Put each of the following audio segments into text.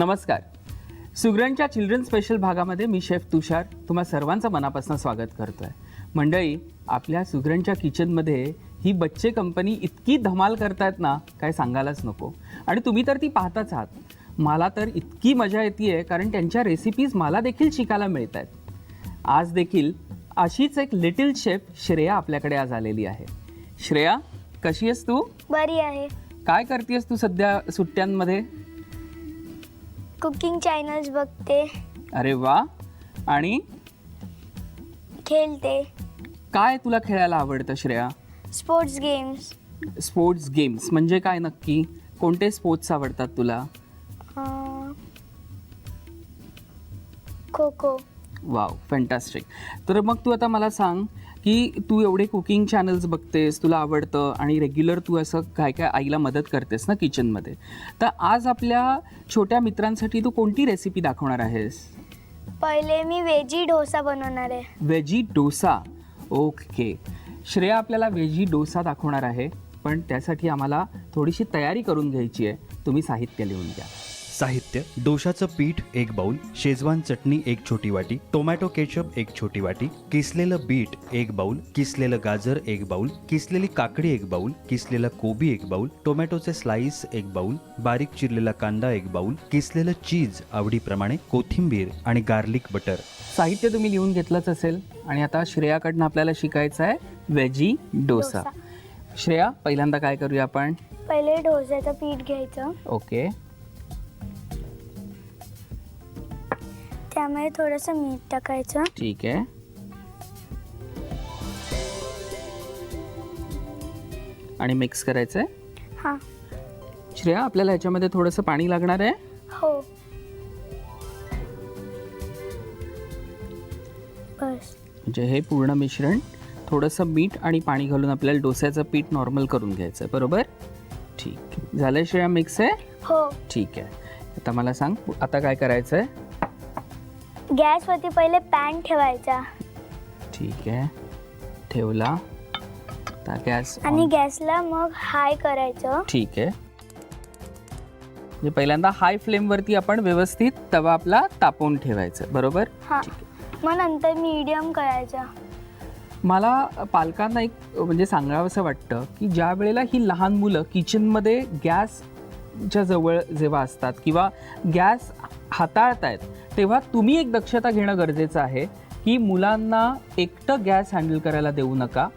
नमस्कार. सुग्रणच्या children special भागामध्ये मी chef तुषार तुम्हा सर्वांचं मनापासून स्वागत करतोय. मंडळी आपल्या सुग्रणच्या किचनमध्ये ही बच्चे कंपनी इतकी धमाल करतायत ना काय सांगायलाच नको. आणि तुम्ही तर ती पाहताच आहात. मला तर इतकी मजा येते कारण त्यांच्या रेसिपीज मला देखील शिकायला मिळत आहेत आज देखील अशीच एक लिटिल शेफ श्रेया आपल्याकडे आज आलेली आहे. श्रेया कशी आहेस तू? बरी आहे. काय करतेस तू सध्या सुट्ट्यांमध्ये? कुकिंग चॅनल्स बघते. अरे वा. आणि? खेळते. काय तुला खेळायला आवडतं Shreya? Sports games. Sports games. म्हणजे काय नक्की? कोणते स्पोर्ट्स आवडतात तुला? खो खो वाव फॅन्टॅस्टिक तर मग तू आता मला सांग की तू एवढे कुकिंग चॅनल्स बघतेस तुला आवडतं आणि रेग्युलर तू असं काय काय आईला मदत करतेस ना किचनमध्ये तर आज आपल्या छोट्या मित्रांसाठी तू कोणती रेसिपी दाखवणार आहेस? पहिले मी वेजी डोसा बनवणार आहे. व्हेजी डोसा? ओके श्रेया आपल्याला व्हेजी डोसा दाखवणार आहे पण त्यासाठी आम्हाला थोडीशी तयारी करून घ्यायची आहे. तुम्ही साहित्य लिहून घ्या. साहित्य डोशाचं पीठ एक बाउल शेजवान चटणी एक छोटी वाटी टोमॅटो केचप एक छोटी वाटी किसलेलं बीट एक बाउल किसलेलं गाजर एक बाउल किसलेली काकडी एक बाउल किसलेलं कोबी एक बाउल टोमॅटोचे स्लाइस एक बाउल बारीक चिरलेला कांदा एक बाउल किसलेलं चीज आवडीप्रमाणे कोथिंबीर आणि गार्लिक बटर. साहित्य तुम्ही लिहून घेतलंच असेल आणि आता श्रेयाकडनं आपल्याला शिकायचं आहे व्हेजी डोसा. डोसा. श्रेया पहिल्यांदा काय करूया आपण? पहिले डोस्याचं पीठ घ्यायचं. ओके. त्यामध्ये थोडंसं मीठ टाकायचं. ठीक आहे. आणि मिक्स करायचं आहे हां. श्रेया आपल्याला ह्याच्यामध्ये थोडंसं पाणी लागणार आहे? हो. बस. म्हणजे हे पूर्ण मिश्रण थोडंसं मीठ आणि पाणी घालून आपल्याला डोस्याचं पीठ नॉर्मल करून घ्यायचं आहे बरोबर? ठीक. झालं श्रेया मिक्स आहे? हो. ठीक आहे. आता मला सांग आता काय करायचं आहे गॅसवरती पहिले पॅन ठेवायचा. ठीक आहे. ठेवला. आता गॅस आणि गॅसला मग हाय करायचं. ठीक आहे. म्हणजे पहिल्यांदा हाय फ्लेमवरती आपण व्यवस्थित तवा आपला तापवून ठेवायचं. बरोबर? हां. मग नंतर मीडियम करायचा. मला पालकांना एक म्हणजे सांगावंसं वाटतं की ज्या वेळेला ही लहान मुलं किचनमध्ये गॅसच्या जवळ जेव्हा असतात किंवा गॅस हाताळतायत. तेव्हा तुम्ही एक दक्षता घेणं गरजेचं आहे की मुलांना एकटं गॅस हँडल करायला देऊ नका.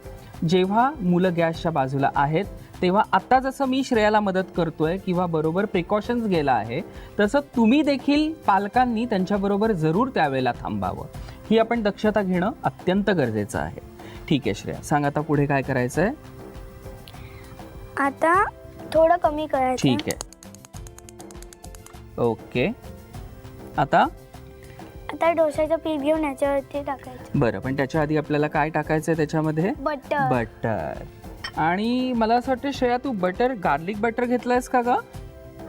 जेव्हा मुलं गॅसच्या बाजूला आहेत तेव्हा आत्ता जसं मी श्रेयाला मदत करतोय किंवा बरोबर प्रिकॉशन्स गेला आहे तसं तुम्ही देखील पालकांनी त्यांच्याबरोबर जरूर त्यावेळेला थांबावं. ही आपण दक्षता घेणं अत्यंत गरजेचं आहे. ठीक आहे श्रेया सांग आता पुढे काय करायचं आहे आता थोडं कमी करायचं ठीक आहे. ओके. आता? आता डोश्याचं पीठ घेऊन याच्यावरती टाकायचं. बरं पण त्याच्या आधी आपल्याला काय टाकायचं आहे त्याच्यामध्ये? बटर. बटर. आणि मला असं वाटतं श्रेया तू बटर गार्लिक बटर घेतलंयस का ग?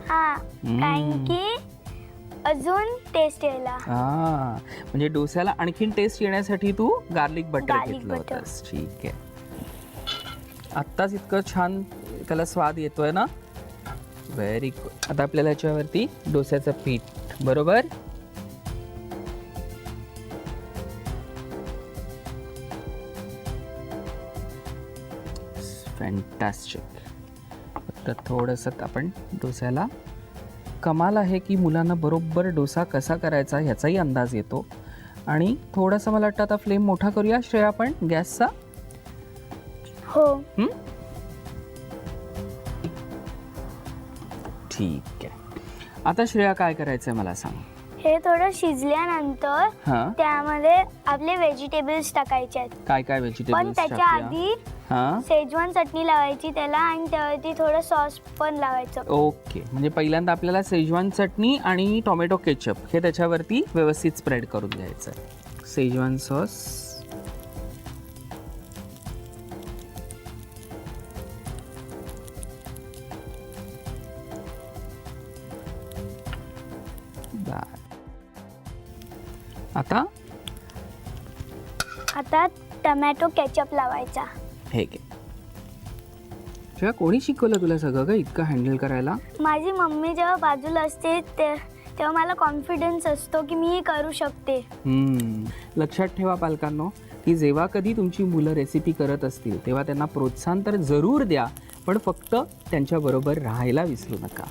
हा हम्म. कारण की अजून टेस्ट यायला. हा म्हणजे डोस्याला आणखीन टेस्ट येण्यासाठी तू गार्लिक बटर Garlic घेतलं butter. होतंस. ठीक आहे. आत्ताच इतकं छान त्याला स्वाद येतोय ना? व्हेरी गुड आता आपल्याला याच्यावरती डोस्याचं पीठ बरोबर? फॅन्टॅस्टिक फक्त थोडंसं आपण डोस्याला. कमाल आहे की मुलांना बरोबर डोसा कसा करायचा ह्याचाही अंदाज येतो. आणि थोडासा मला वाटतं आता फ्लेम मोठा करूया. श्रेया आपण गॅसचा? हो. हं? ठीक आहे. आता श्रेया काय करायचं आहे मला सांग. हे थोडं शिजल्यानंतर हां? त्यामध्ये आपले व्हेजिटेबल्स टाकायचे आहेत. काय काय पण व्हेजिटेबल्स त्याच्या आधी हां? शेजवान चटणी लावायची त्याला आणि त्यावरती थोडं सॉस पण लावायचं. ओके म्हणजे पहिल्यांदा आपल्याला सेजवान चटणी आणि टोमॅटो केचप हे त्याच्यावरती व्यवस्थित स्प्रेड करून घ्यायचं आहे सेजवान सॉस आता? आता टमॅटो केचप लावायचा. हे घे. जेव्हा कोणी शिकवलं तुला सगळं का इतकं हँडल करायला? माझी मम्मी जेव्हा बाजूला असते ते तेव्हा मला कॉन्फिडन्स असतो की मी हे करू शकते. हम्म. लक्षात ठेवा पालकांनो की जेव्हा कधी तुमची मुलं रेसिपी करत असतील तेव्हा त्यांना प्रोत्साहन तर जरूर द्या पण फक्त त्यांच्याबरोबर राहायला विसरू नका.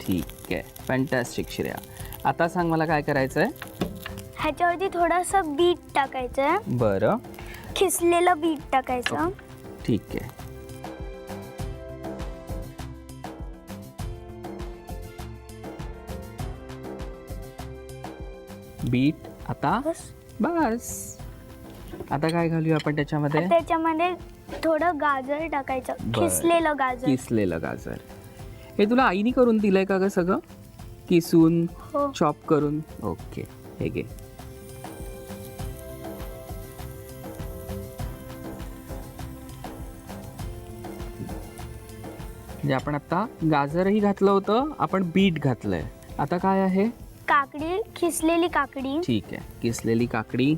ठीक आहे. फॅन्टॅस्टिक श्रेया. आता सांग मला काय करायचं आहे ह्याच्यावरती थोडंसं बीट टाकायचं. आहे बरं. खिसलेलं बीट टाकायचं. ठीक आहे. बीट आता बस. बस. आता काय घालूया आपण त्याच्यामध्ये? त्याच्यामध्ये थोडं गाजर टाकायचं. बरं. खिसलेलं गाजर. किसलेलं गाजर. हे तुला आईने करून दिलंय का ग सगळं? किसून हो. चॉप करून? ओके. हे घे. म्हणजे आपण आता गाजरही घातलं होतं आपण बीट घातलंय. आता काय आहे? काकडी खिसलेली काकडी. ठीक आहे. किसलेली काकडी.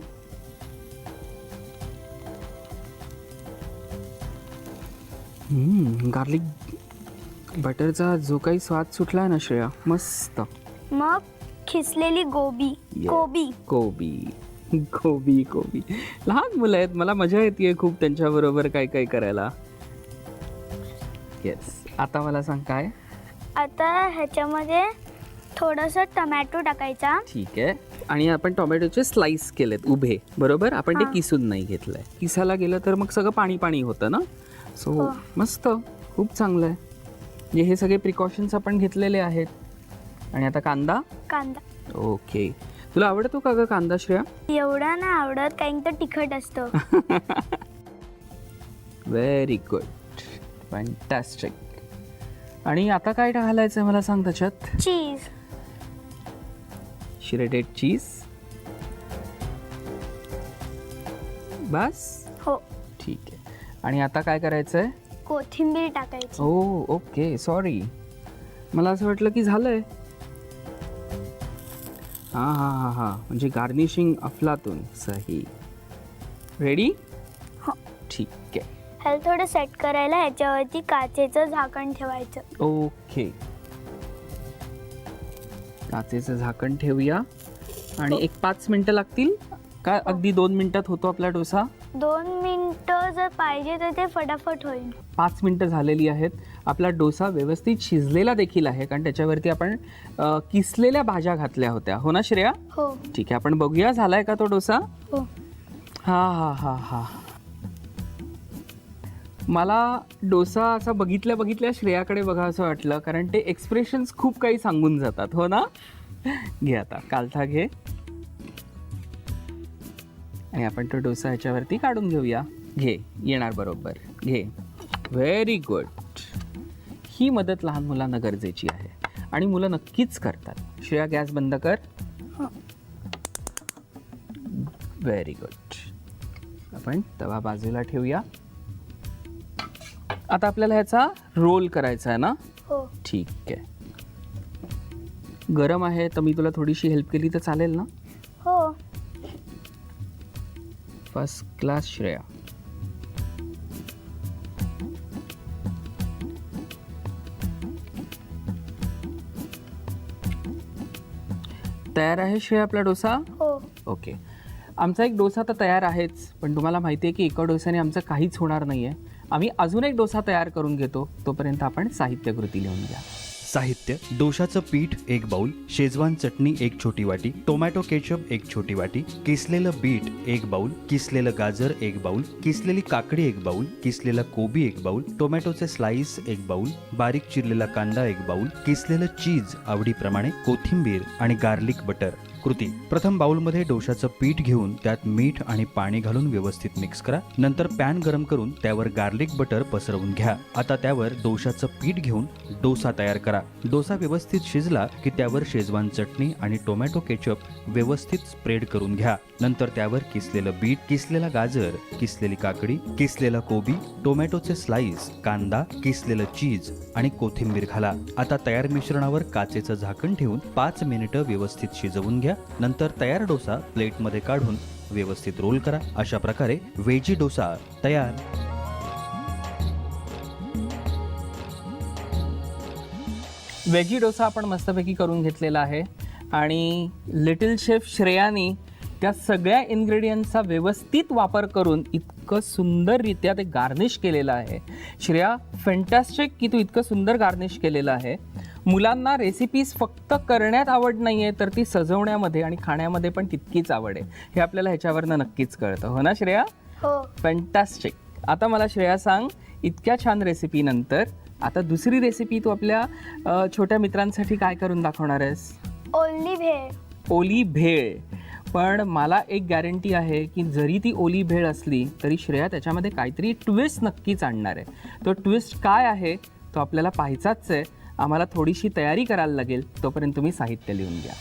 गार्लिक बटरचा जो काही स्वाद सुटला ना श्रेया मस्त. मग खिसलेली गोबी. Yes. कोबी. कोबी. कोबी कोबी. लहान मुलं आहेत मला मजा येते खूप त्यांच्याबरोबर काय काय करायला. येस आता मला सांग काय? आता ह्याच्यामध्ये थोडंसं टमॅटो टाकायचा. ठीक आहे. आणि आपण टोमॅटोचे स्लाइस केलेत उभे बरोबर? आपण ते हां. किसून नाही घेतलंय. किसायला गेलं तर मग सगळं पाणी पाणी होतं ना? सो हो. मस्त. खूप चांगलं आहे. म्हणजे हे सगळे प्रिकॉशन्स आपण घेतलेले आहेत. आणि आता कांदा? कांदा. ओके तुला आवडतो का ग कांदा श्रेया? एवढा नाही आवडत कारण तर तिखट असतं. व्हेरी गुड फॅन्टॅस्टिक आणि आता काय घालायचं मला सांग त्याच्यात? चीज. Shredded cheese. बस? हो. ठीक आहे. आणि आता काय करायचं आहे कोथिंबीर टाकायची. ओ ओके सॉरी मला असं वाटलं की झालंय. हां हां हां हां. म्हणजे गार्निशिंग अफलातून. सही. रेडी हो. ठीक आहे. ह्याला थोडं सेट करायला ह्याच्यावरती काचेचं झाकण ठेवायचं. ओके. काचेचं झाकण ठेवूया. आणि एक पाच मिनटं लागतील? का अगदी दोन मिनिटात होतो आपला डोसा? दोन मिनटं जर पाहिजे तर ते फटाफट होईल. पाच मिनटं झालेली आहेत. आपला डोसा व्यवस्थित शिजलेला देखील आहे कारण त्याच्यावरती आपण अ, किसलेल्या भाज्या घातल्या होत्या. हो ना श्रेया? हो. ठीक आहे आपण बघूया. झालाय का तो डोसा? हो. हा हा हा हा. मला डोसा असा बघितल्या बघितल्या श्रेयाकडे बघा असं वाटलं कारण ते एक्सप्रेशन्स खूप काही सांगून जातात. हो ना? घे आता कालथा घे. आणि आपण तो डोसा ह्याच्यावरती काढून घेऊया. घे येणार बरोबर. घे. व्हेरी गुड ही मदत लहान मुलांना गरजेची आहे. आणि मुलं नक्कीच करतात. श्रेया गॅस बंद कर. व्हेरी गुड आपण तवा बाजूला ठेवूया. आता आपल्याला ह्याचा रोल करायचा आहे ना? हो. ठीक आहे. गरम आहे तर मी तुला थोडीशी हेल्प केली तर चालेल ना? हो. First class Shreya. तयार आहे श्रेया आपला डोसा? हो. ओके आमचा एक डोसा तर तयार आहेच पण तुम्हाला माहिती आहे की एका डोस्याने आमचं काहीच होणार नाही आहे आम्ही अजून एक डोसा तयार करून घेतो. तोपर्यंत आपण साहित्यकृती लिहून घ्या. साहित्य डोशाचं पीठ एक बाउल शेजवान चटणी एक छोटी वाटी टोमॅटो केचप एक छोटी वाटी किसलेलं बीट एक बाउल किसलेलं गाजर एक बाउल किसलेली काकडी एक बाउल किसलेला कोबी एक बाउल टोमॅटोचे स्लाइस एक बाउल बारीक चिरलेला कांदा एक बाउल किसलेलं चीज आवडीप्रमाणे कोथिंबीर आणि गार्लिक बटर. कृती. प्रथम बाउलमध्ये डोशाचं पीठ घेऊन त्यात मीठ आणि पाणी घालून व्यवस्थित मिक्स करा. नंतर पॅन गरम करून त्यावर गार्लिक बटर पसरवून घ्या. आता त्यावर डोशाचं पीठ घेऊन डोसा तयार करा. डोसा व्यवस्थित शिजला की त्यावर शेजवान चटणी आणि टोमॅटो केचप व्यवस्थित स्प्रेड करून घ्या. नंतर त्यावर किसलेलं बीट किसलेला गाजर किसलेली काकडी किसलेला कोबी टोमॅटोचे स्लाइस कांदा किसलेलं चीज आणि कोथिंबीर घाला. आता तयार मिश्रणावर काचेचं झाकण ठेवून पाच मिनिटं व्यवस्थित शिजवून घ्या. नंतर तयार डोसा प्लेटमध्ये काढून व्यवस्थित रोल करा. अशा प्रकारे वेजी डोसा तयार. वेजी डोसा आपण मस्तपैकी करून घेतलेला आहे. आणि लिटिल शेफ श्रेयानी त्या सगळ्या इन्ग्रेडियंटचा व्यवस्थित वापर करून इतकं सुंदररित्या ते गार्निश केलेलं आहे. श्रेया फॅन्टॅस्टिक की तू इतकं सुंदर गार्निश केलेलं आहे. मुलांना रेसिपीज फक्त करण्यात आवड नाही आहे तर ती सजवण्यामध्ये आणि खाण्यामध्ये पण तितकीच आवड आहे. हे आपल्याला ह्याच्यावरनं नक्कीच कळतं. हो ना श्रेया? हो. फॅन्टॅस्टिक आता मला श्रेया सांग इतक्या छान रेसिपीनंतर आता दुसरी रेसिपी तू आपल्या अ, छोट्या मित्रांसाठी काय करून दाखवणार आहेस? ओनली भेळ. ओली भेळ. पण मला एक गॅरंटी आहे की जरी ती ओली भेळ असली तरी श्रेया त्याच्यामध्ये काहीतरी ट्विस्ट नक्कीच आणणार आहे. तो ट्विस्ट काय आहे? तो आपल्याला पाहायचाच आहे. आम्हाला थोडीशी तयारी करायला लागेल तोपर्यंत तुम्ही साहित्य लिहून घ्या.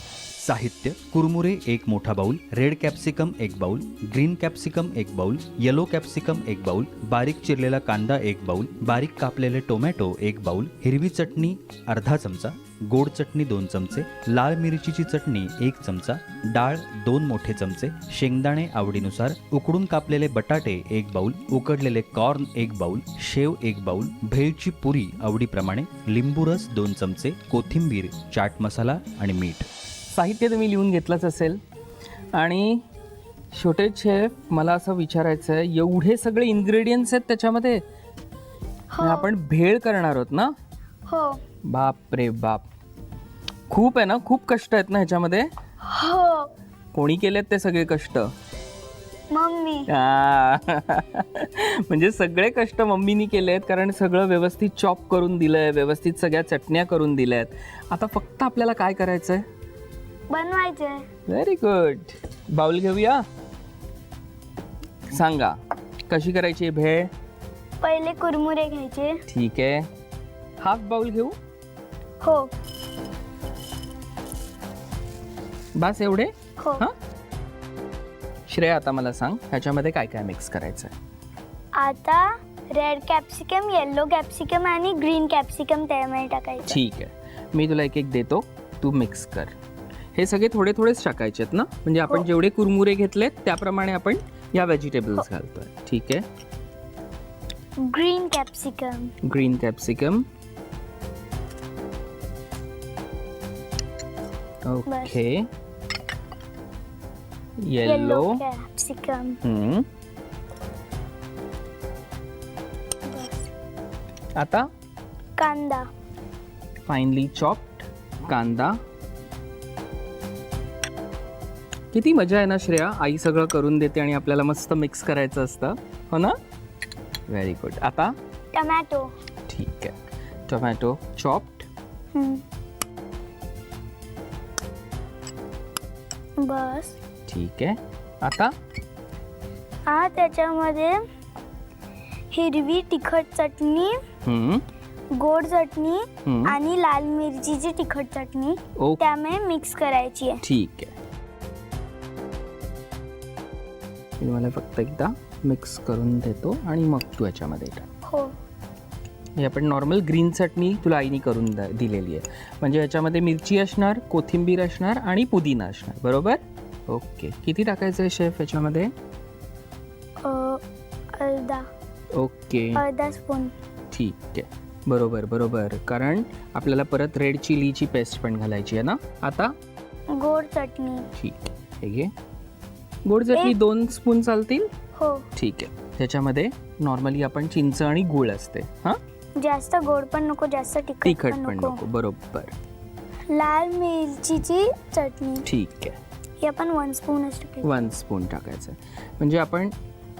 साहित्य कुरमुरे एक मोठा बाउल रेड कॅप्सिकम एक बाउल ग्रीन कॅप्सिकम एक बाउल येलो कॅप्सिकम एक बाऊल बारीक चिरलेला कांदा एक बाऊल बारीक कापलेले टोमॅटो एक बाउल हिरवी चटणी अर्धा चमचा गोड चटणी दोन चमचे लाल मिरचीची चटणी एक चमचा डाळ दोन मोठे चमचे शेंगदाणे आवडीनुसार उकडून कापलेले बटाटे एक बाउल उकडलेले कॉर्न एक बाउल शेव एक बाउल भेळची पुरी आवडीप्रमाणे लिंबू रस दोन चमचे कोथिंबीर चाट मसाला आणि मीठ. साहित्य तुम्ही लिहून घेतलंच असेल. आणि छोटे शेफ मला असं विचारायचं आहे एवढे सगळे इन्ग्रेडियंट्स आहेत त्याच्यामध्ये? हो. आपण भेळ करणार आहोत ना? हो. बाप रे बाप. खूप आहे ना? खूप कष्ट आहेत ना ह्याच्यामध्ये? हो. कोणी केलेत ते सगळे कष्ट? मम्मी. आ, म्हणजे सगळे कष्ट मम्मीनी केले आहेत कारण सगळं व्यवस्थित चॉप करून दिलंय व्यवस्थित सगळ्या चटण्या करून दिल्या आहेत आता फक्त आपल्याला काय करायचं आहे बनवायचे व्हेरी गुड बाउल घेऊया? सांगा. कशी करायची आहे भेळ? पहिले कुरमुरे घ्यायचे. ठीक आहे. हाफ बाउल घेऊ? हो. बस एवढे? हो. हां? श्रेया आता मला सांग ह्याच्यामध्ये काय काय मिक्स करायचं आहे आता रेड कॅप्सिकम येल्लो कॅप्सिकम आणि ग्रीन कॅप्सिकम त्यामध्ये टाकायचं. ठीक आहे. मी तुला एक एक देतो. तू मिक्स कर. हे सगळे थोडे थोडेच टाकायचे आहेत ना? म्हणजे आपण हो. जेवढे कुरमुरे घेतलेत त्याप्रमाणे आपण या व्हेजिटेबल्स घालतोय. ठीक आहे? Green capsicum green capsicum okay yellow capsicum आता कांदा फाईनली चॉप्ड कांदा किती मजा आहे ना श्रेया? आई सगळं करून देते आणि आपल्याला मस्त मिक्स करायचं असतं. हो ना? व्हेरी गुड आता? टमॅटो ठीक आहे. टोमॅटो चॉप्ड बस. ठीक आहे. आता? हा त्याच्यामध्ये हिरवी तिखट चटणी हम्म, गोड चटणी हम्म. आणि लाल मिरचीची तिखट चटणी त्यामुळे मिक्स करायची आहे. ठीक आहे. मी मला फक्त एकदा मिक्स करून देतो आणि मग तू याच्यामध्ये टाक. हो. हे आपण नॉर्मल ग्रीन चटणी तुला आईने करून द- दिलेली आहे. म्हणजे याच्यामध्ये मिरची असणार कोथिंबीर असणार आणि पुदिना असणार. बरोबर? ओके. किती टाकायचं आहे शेफ याच्यामध्ये अर्धा. ओके. अर्धा स्पून. ठीक आहे. बरोबर बरोबर. कारण आपल्याला परत रेड चिलीची पेस्ट पण घालायची आहे ना? आता? गोड चटणी. ठीक आहे. हे घे. गोड चटणी दोन स्पून चालतील? हो. ठीक आहे. त्याच्यामध्ये नॉर्मली आपण चिंच आणि गुळ असते. हां? जास्त गोड पण नको जास्त तिखट तिखट पण नको. नको बरोबर. लाल मिरचीची चटणी. ठीक आहे. ही आपण वन स्पूनच टाकायची वन स्पून टाकायचं. म्हणजे आपण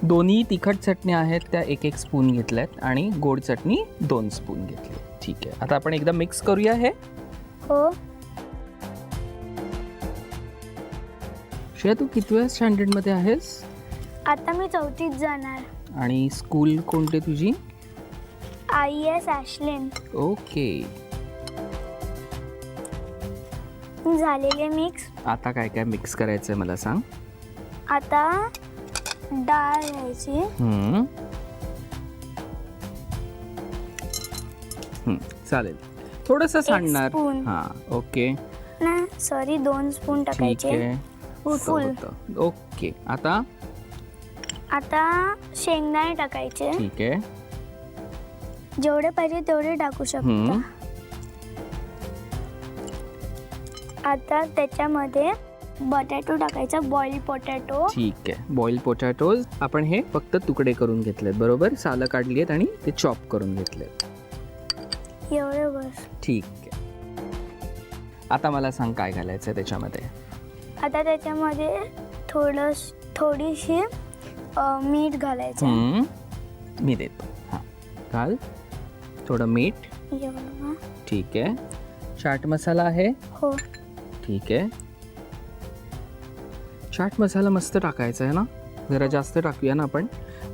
दोन्ही तिखट चटण्या आहेत त्या एक एक स्पून घेतल्यात आणि गोड चटणी दोन स्पून घेतली. ठीक आहे. आता आपण एकदा मिक्स करूया हे. हो. श्रेया तू कितव्या स्टँडर्डमध्ये आहेस? आता मी चौथीत जाणार. आणि स्कूल कोणते तुझी? आय एस ॲशलेन. ओके. झालेले मिक्स आता काय काय मिक्स करायचं आहे मला सांग. आता डाळ घ्यायची. हम्म. हम्म, चालेल. थोडंसं सांडणार. spoon. हां ओके. ना सॉरी दोन स्पून ठीक टाकायचे. आहे. होतं ओके आता? आता शेंगदाणे टाकायचे. ठीक आहे. जेवढे पाहिजे तेवढे टाकू. शकता. आता त्याच्यामध्ये बटॅटो टाकायचा बॉईल पोटॅटो ठीक आहे. बॉईल पोटॅटोज आपण हे फक्त तुकडे करून घेतलेत बरोबर? सालं काढली आहेत आणि ते चॉप करून घेतलेत. एवढे बस. ठीक आहे. आता मला सांग काय घालायचं त्याच्यामध्ये? आता त्याच्यामध्ये थोडं थोडीशी अ, मीठ घालायचं. हम्म. मी देतो. हां. घाल. थोडं मीठ. एवढं. ठीक आहे. चाट मसाला आहे? हो. ठीक आहे. चाट मसाला मस्त टाकायचा आहे ना? जरा जास्त टाकूया ना आपण.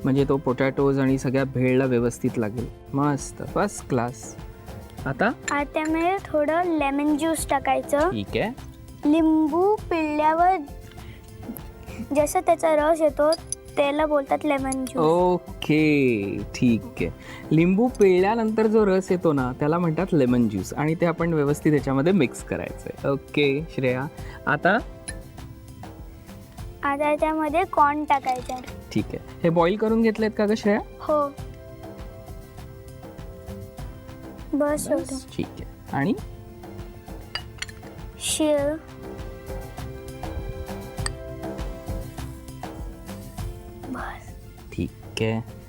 म्हणजे तो पोटॅटोज आणि सगळ्या भेळला व्यवस्थित लागेल. मस्त. फर्स्ट क्लास आता? आता त्यामध्ये थोडं लेमन ज्यूस टाकायचं. ठीक आहे. लिंबू पिळल्यावर जसं त्याचा रस येतो त्याला बोलतात लेमन ज्यूस ओके ठीक आहे. लिंबू पिळल्यानंतर जो रस येतो ना त्याला म्हणतात लेमन ज्यूस आणि ते आपण व्यवस्थित त्याच्यामध्ये मिक्स करायचं आहे ओके श्रेया. आता? आता त्यामध्ये कॉर्न टाकायचा ठीक आहे. हे बॉईल करून घेतलेत का ग श्रेया? हो. बस एवढं. ठीक आहे. आणि? शिळ. ठीक आहे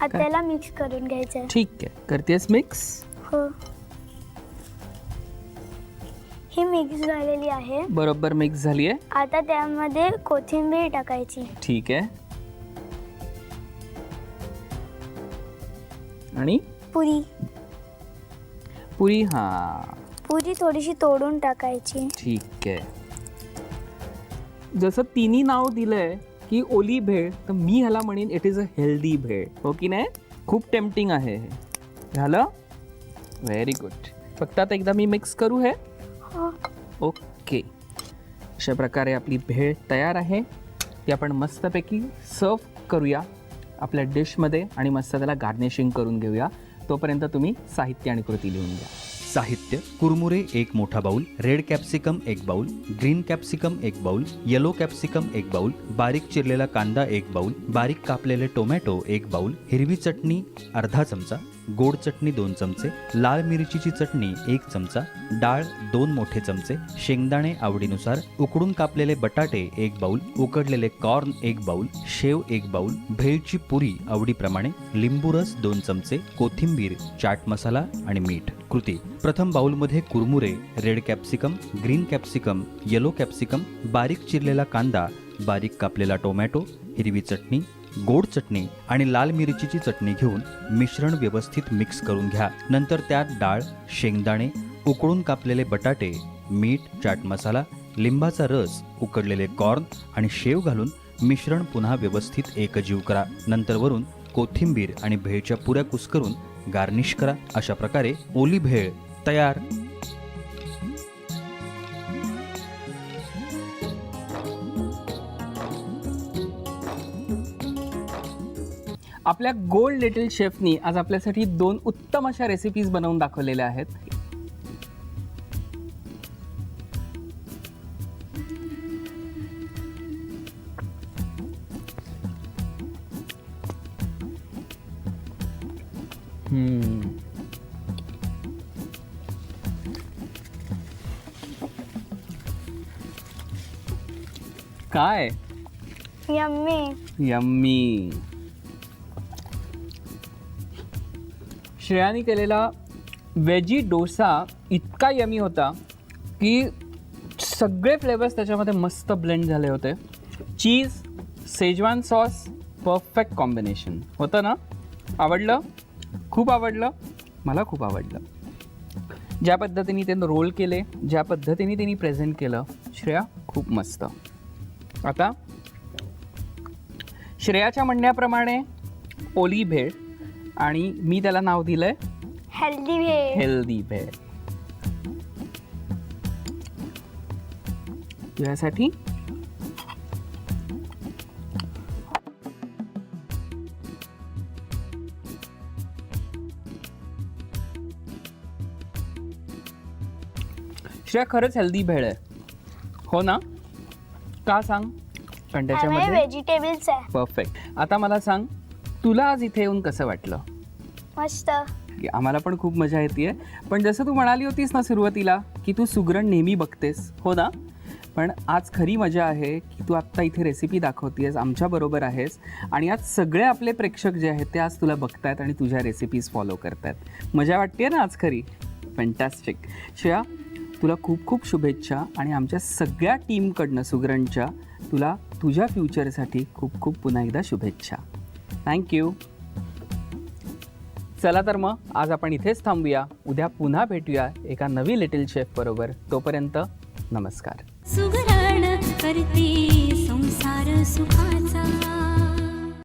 आता त्याला मिक्स करून घ्यायचं ठीक आहे. करतेस मिक्स हो. ही मिक्स झालेली आहे. बरोबर मिक्स झाली आहे. आता त्यामध्ये कोथिंबीर टाकायची. ठीक आहे. आणि? पुरी. पुरी हा. पुरी थोडीशी तोडून टाकायची. ठीक आहे. जसं तिन्ही नाव दिलंय की ओली भेळ तर मी ह्याला म्हणेन it is a healthy bhel. हो की नाही? खूप टेम्पटिंग आहे हे. झालं? व्हेरी गुड फक्त आता एकदा मी मिक्स करू हे. हो. ओके अशा प्रकारे आपली भेळ तयार आहे. ती आपण मस्तपैकी सर्व करूया आपल्या डिशमध्ये आणि मस्त त्याला गार्निशिंग करून घेऊया. तोपर्यंत तुम्ही साहित्य आणि कृती लिहून घ्या. साहित्य कुरमुरे एक मोठा बाउल रेड कॅप्सिकम एक बाउल ग्रीन कॅप्सिकम एक बाउल येलो कॅप्सिकम एक बाउल बारीक चिरलेला कांदा एक बाउल बारीक कापलेले टोमॅटो एक बाउल हिरवी चटणी अर्धा चमचा गोड चटणी दोन चमचे लाल मिरचीची चटणी एक चमचा डाळ दोन मोठे चमचे शेंगदाणे आवडीनुसार उकडून कापलेले बटाटे एक बाऊल उकडलेले कॉर्न एक बाउल शेव एक बाऊल भेळची पुरी आवडीप्रमाणे लिंबू रस दोन चमचे कोथिंबीर चाट मसाला आणि मीठ. कृती. प्रथम बाउलमध्ये कुरमुरे red capsicum green capsicum yellow capsicum बारीक चिरलेला कांदा बारीक कापलेला टोमॅटो हिरवी चटणी गोड चटणी आणि लाल मिरचीची चटणी घेऊन मिश्रण व्यवस्थित मिक्स करून घ्या. नंतर त्यात डाळ शेंगदाणे उकळून कापलेले बटाटे मीठ चाट मसाला लिंबाचा रस उकडलेले कॉर्न आणि शेव घालून मिश्रण पुन्हा व्यवस्थित एकजीव करा. नंतर वरून कोथिंबीर आणि भेळच्या पुऱ्या कुस्करून गार्निश करा. अशा प्रकारे ओली भेळ तयार. आपल्या गोल्ड लिटिल शेफनी आज आपल्यासाठी दोन उत्तम अशा रेसिपीज बनवून दाखवलेल्या आहेत. काय? यम्मी यम्मी श्रेयाने केलेला वेजी डोसा इतका यमी होता की सगळे फ्लेवर्स त्याच्यामध्ये मस्त ब्लेंड झाले होते. Cheese Schezwan sauce perfect combination होतं ना? आवडलं? खूप आवडलं? मला खूप आवडलं. ज्या पद्धतीने त्यांनी रोल केले ज्या पद्धतीने त्यांनी प्रेझेंट केलं श्रेया खूप मस्त. आता श्रेयाच्या म्हणण्याप्रमाणे ओली भेळ. आणि मी त्याला नाव दिलंय हेल्दी भेळ. हेल्दी भेळ. यासाठी श्रेया खरंच हेल्दी भेळ आहे. हो ना? का सांग? कारण त्याच्यामध्ये व्हेजिटेबल्स आहे. परफेक्ट आता मला सांग तुला आज इथे येऊन कसं वाटलं? मस्त. आम्हाला पण खूप मजा येते पण जसं तू म्हणाली होतीस ना सुरुवातीला की तू सुगरण नेहमी बघतेस हो ना? पण आज खरी मजा आहे की तू आत्ता इथे रेसिपी दाखवतेस आमच्याबरोबर आहेस आणि आज सगळे आपले प्रेक्षक जे आहेत ते आज तुला बघतायत आणि तुझ्या रेसिपीज फॉलो करतायत. मजा वाटते ना आज खरी? फॅन्टॅस्टिक श्रेया तुला खूप खूप शुभेच्छा आणि आमच्या सगळ्या टीमकडनं सुगरणच्या तुला तुझ्या फ्युचरसाठी खूप खूप पुन्हा एकदा शुभेच्छा. थँक्यू चला तर मग आज आपण इथेच थांबूया. उद्या पुन्हा भेटूया एका नवी लिटिल शेफ बरोबर. तोपर्यंत नमस्कार. सुगरण करते संसार सुखाचा.